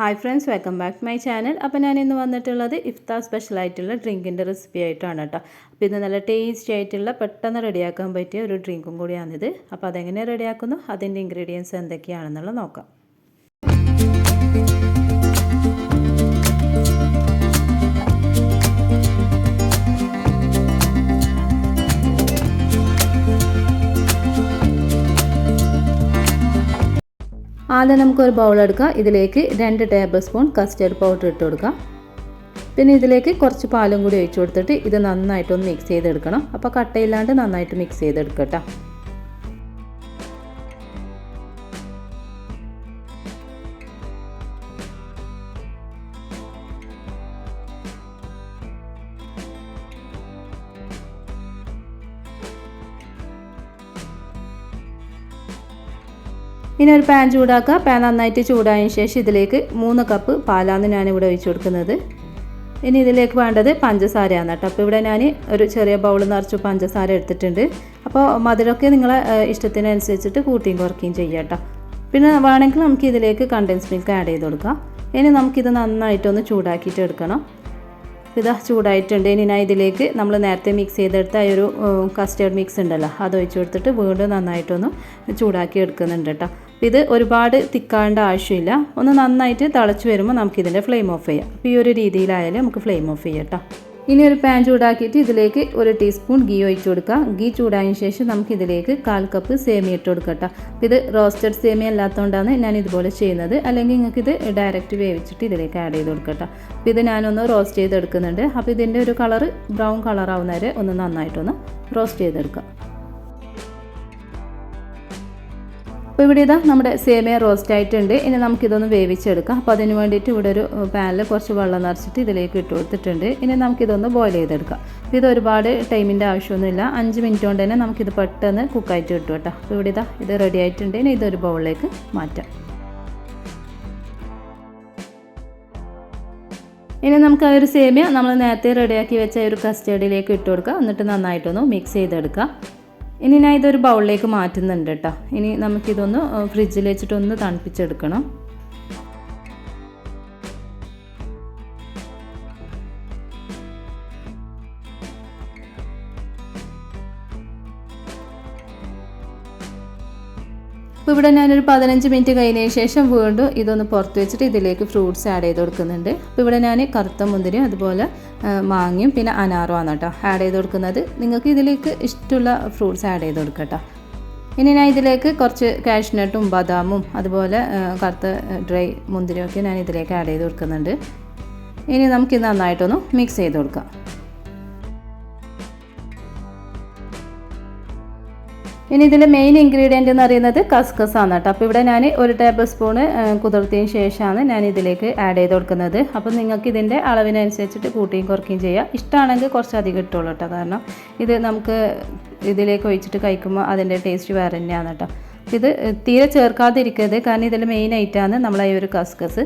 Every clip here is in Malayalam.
Hi friends welcome back to my channel അപ്പോൾ ഞാൻ ഇന്ന് വന്നിട്ടുള്ളത് ഇഫ്താർ സ്പെഷ്യൽ ആയിട്ടുള്ള ഡ്രിങ്കിന്റെ റെസിപ്പി ആയിട്ടാണ് കേട്ടോ അപ്പോൾ ഇത് നല്ല ടേസ്റ്റി ആയിട്ടുള്ള പെട്ടെന്ന് റെഡിയാക്കാൻ പറ്റിയ ഒരു ഡ്രിങ്കും കൂടിയാണിത്. അപ്പോൾ അതെങ്ങനെ റെഡിയാക്കുന്നു അതിന്റെ ഇൻഗ്രീഡിയൻസ് എന്തൊക്കെയാണെന്നുള്ളത് നോക്കാം. ആദ്യം നമുക്കൊരു ബൗൾ എടുക്കാം. ഇതിലേക്ക് രണ്ട് ടേബിൾ സ്പൂൺ കസ്റ്റർഡ് പൗഡർ ഇട്ട് കൊടുക്കാം. പിന്നെ ഇതിലേക്ക് കുറച്ച് പാലും കൂടി ഒഴിച്ചു കൊടുത്തിട്ട് ഇത് നന്നായിട്ടൊന്ന് മിക്സ് ചെയ്തെടുക്കണം. അപ്പോൾ കട്ടയില്ലാണ്ട് നന്നായിട്ട് മിക്സ് ചെയ്തെടുക്കട്ടോ. ഇനി ഒരു പാൻ ചൂടാക്കുക. പാൻ നന്നായിട്ട് ചൂടായതിന് ശേഷം ഇതിലേക്ക് മൂന്ന് കപ്പ് പാലാണ് ഞാനിവിടെ ഒഴിച്ചു കൊടുക്കുന്നത്. ഇനി ഇതിലേക്ക് വേണ്ടത് പഞ്ചസാരയാണ് കേട്ടോ. അപ്പോൾ ഇവിടെ ഞാൻ ഒരു ചെറിയ ബൗൾ നിറച്ച് പഞ്ചസാര എടുത്തിട്ടുണ്ട്. അപ്പോൾ മധുരമൊക്കെ നിങ്ങളെ ഇഷ്ടത്തിനനുസരിച്ചിട്ട് കൂട്ടിയും കുറയ്ക്കുകയും ചെയ്യാം കേട്ടോ. പിന്നെ വേണമെങ്കിൽ നമുക്ക് ഇതിലേക്ക് കണ്ടൻസ് മിൽക്ക് ആഡ് ചെയ്ത് കൊടുക്കാം. ഇനി നമുക്കിത് നന്നായിട്ടൊന്ന് ചൂടാക്കിയിട്ട് എടുക്കണം. ഇതാ ചൂടായിട്ടുണ്ട്. ഇനി ഞാൻ ഇതിലേക്ക് നമ്മൾ നേരത്തെ മിക്സ് ചെയ്തെടുത്ത ആ ഒരു കസ്റ്റേർഡ് മിക്സ് ഉണ്ടല്ലോ അത് ഒഴിച്ചു കൊടുത്തിട്ട് വീണ്ടും നന്നായിട്ടൊന്ന് ചൂടാക്കി എടുക്കുന്നുണ്ട് കേട്ടോ. ഇത് ഒരുപാട് തിക്കാണ്ട ആവശ്യമില്ല. ഒന്ന് നന്നായിട്ട് തിളച്ച് വരുമ്പോൾ നമുക്കിതിന്റെ ഫ്ലെയിം ഓഫ് ചെയ്യാം. അപ്പോൾ ഈ ഒരു രീതിയിലായാലും നമുക്ക് ഫ്ലെയിം ഓഫ് ചെയ്യാം കേട്ടോ. ഇനി ഒരു പാൻ ചൂടാക്കിയിട്ട് ഇതിലേക്ക് ഒരു ടീസ്പൂൺ ഗീ ഒഴിച്ചു കൊടുക്കാം ഗീ ചൂടായതിനു ശേഷം നമുക്ക് ഇതിലേക്ക് കാൽ കപ്പ് സേമിയ ഇട്ട് കൊടുക്കട്ടോ ഇത് റോസ്റ്റഡ് സേമിയ അല്ലാത്തതുകൊണ്ടാണ് ഞാൻ ഇതുപോലെ ചെയ്യുന്നത്. അല്ലെങ്കിൽ നിങ്ങൾക്ക് ഇത് ഡയറക്റ്റ് വേവിച്ചിട്ട് ഇതിലേക്ക് ആഡ് ചെയ്ത് കൊടുക്കട്ടോ അപ്പോൾ ഇത് ഞാനൊന്ന് റോസ്റ്റ് ചെയ്തെടുക്കുന്നുണ്ട്. അപ്പോൾ ഇതിന്റെ ഒരു കളർ ബ്രൗൺ കളർ ആവുന്നവരെ ഒന്ന് നന്നായിട്ടൊന്ന് റോസ്റ്റ് ചെയ്തെടുക്കാം അപ്പോൾ ഇവിടെ ഇതാ നമ്മുടെ സേമിയ റോസ്റ്റ് ആയിട്ടുണ്ട്. ഇനി നമുക്കിതൊന്ന് വേവിച്ചെടുക്കാം. അപ്പോൾ അതിന് വേണ്ടിയിട്ട് ഇവിടെ ഒരു പാനിൽ കുറച്ച് വെള്ളം നിറച്ചിട്ട് ഇതിലേക്ക് ഇട്ട് കൊടുത്തിട്ടുണ്ട്. ഇനി നമുക്കിതൊന്ന് ബോയിൽ ചെയ്തെടുക്കാം. ഇത് ഒരുപാട് ടൈമിന്റെ ആവശ്യമൊന്നുമില്ല. അഞ്ച് മിനിറ്റ് കൊണ്ട് തന്നെ നമുക്കിത് പെട്ടെന്ന് കുക്കായിട്ട് കിട്ടും കേട്ടോ. അപ്പോൾ ഇവിടെ ഇതാ ഇത് റെഡി ആയിട്ടുണ്ട്. ഇനി ഇതൊരു ബൗളിലേക്ക് മാറ്റാം. ഇനി നമുക്ക് ആ ഒരു സേമിയ നമ്മൾ നേരത്തെ റെഡിയാക്കി വെച്ച ഒരു കസ്റ്റേർഡിലേക്ക് ഇട്ട് കൊടുക്കുക എന്നിട്ട് നന്നായിട്ടൊന്ന് മിക്സ് ചെയ്തെടുക്കുക ഇനി ഞാൻ ഇതൊരു ബൗളിലേക്ക് മാറ്റുന്നുണ്ട് കേട്ടോ. ഇനി നമുക്കിതൊന്ന് ഫ്രിഡ്ജിൽ വെച്ചിട്ടൊന്ന് തണുപ്പിച്ചെടുക്കണം. അപ്പോൾ ഇവിടെ ഞാനൊരു പതിനഞ്ച് മിനിറ്റ് കഴിഞ്ഞതിന് ശേഷം വീണ്ടും ഇതൊന്ന് പുറത്ത് വെച്ചിട്ട് ഇതിലേക്ക് ഫ്രൂട്ട്സ് ആഡ് ചെയ്ത് കൊടുക്കുന്നുണ്ട്. അപ്പോൾ ഇവിടെ ഞാൻ കറുത്ത മുന്തിരിയും അതുപോലെ മാങ്ങയും പിന്നെ അനാറുമാണ് കേട്ടോ ആഡ് ചെയ്ത് കൊടുക്കുന്നത്. നിങ്ങൾക്ക് ഇതിലേക്ക് ഇഷ്ടമുള്ള ഫ്രൂട്ട്സ് ആഡ് ചെയ്ത് കൊടുക്കട്ടോ ഇനി ഞാൻ ഇതിലേക്ക് കുറച്ച് കാഷ്നട്ടും ബദാമും അതുപോലെ കറുത്ത ഡ്രൈ മുന്തിരിയൊക്കെ ഞാൻ ഇതിലേക്ക് ആഡ് ചെയ്ത് കൊടുക്കുന്നുണ്ട്. ഇനി നമുക്കിത് നന്നായിട്ടൊന്ന് മിക്സ് ചെയ്ത് കൊടുക്കാം. ഇനി ഇതിൽ മെയിൻ ഇൻഗ്രീഡിയന്റ് എന്ന് പറയുന്നത് കസ്കസ് ആണ് കേട്ടോ. അപ്പോൾ ഇവിടെ ഞാൻ ഒരു ടേബിൾ സ്പൂണ് കുതിർത്തിയതിന് ശേഷമാണ് ഞാൻ ഇതിലേക്ക് ആഡ് ചെയ്ത് കൊടുക്കുന്നത്. അപ്പോൾ നിങ്ങൾക്ക് ഇതിന്റെ അളവിനനുസരിച്ചിട്ട് കൂട്ടിയും കുറയ്ക്കുകയും ചെയ്യാം. ഇഷ്ടമാണെങ്കിൽ കുറച്ച് അധികം ഇട്ടുള്ളൂ കേട്ടോ. കാരണം ഇത് നമുക്ക് ഇതിലേക്ക് ഒഴിച്ചിട്ട് കഴിക്കുമ്പോൾ അതിന്റെ ടേസ്റ്റ് വേറെ തന്നെയാണ് കേട്ടോ. ഇത് തീരെ ചേർക്കാതിരിക്കരുത്. കാരണം ഇതിൽ മെയിൻ ഐറ്റമാണ് നമ്മളെ ഈ ഒരു കസ്കസ്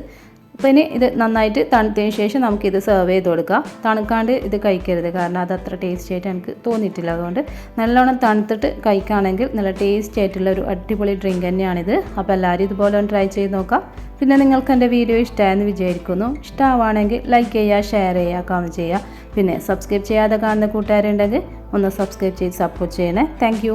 അപ്പോൾ ഇനി ഇത് നന്നായിട്ട് തണുത്തതിന് ശേഷം നമുക്കിത് സെർവ് ചെയ്ത് കൊടുക്കാം. തണുക്കാണ്ട് ഇത് കഴിക്കരുത്. കാരണം അത് അത്ര ടേസ്റ്റി ആയിട്ട് എനിക്ക് തോന്നിയിട്ടില്ല. അതുകൊണ്ട് നല്ലോണം തണുത്തിട്ട് കഴിക്കുകയാണെങ്കിൽ നല്ല ടേസ്റ്റി ആയിട്ടുള്ള ഒരു അടിപൊളി ഡ്രിങ്ക് തന്നെയാണിത്. അപ്പോൾ എല്ലാവരും ഇതുപോലെ ഒന്ന് ട്രൈ ചെയ്ത് നോക്കാം. പിന്നെ നിങ്ങൾക്ക് എന്റെ വീഡിയോ ഇഷ്ടമായെന്ന് വിചാരിക്കുന്നു. ഇഷ്ടമാവുകയാണെങ്കിൽ ലൈക്ക് ചെയ്യുക ഷെയർ ചെയ്യുക കമന്റ് ചെയ്യുക. പിന്നെ സബ്സ്ക്രൈബ് ചെയ്യാതെ കാണുന്ന കൂട്ടുകാരുണ്ടെങ്കിൽ ഒന്ന് സബ്സ്ക്രൈബ് ചെയ്ത് സപ്പോർട്ട് ചെയ്യണേ. താങ്ക്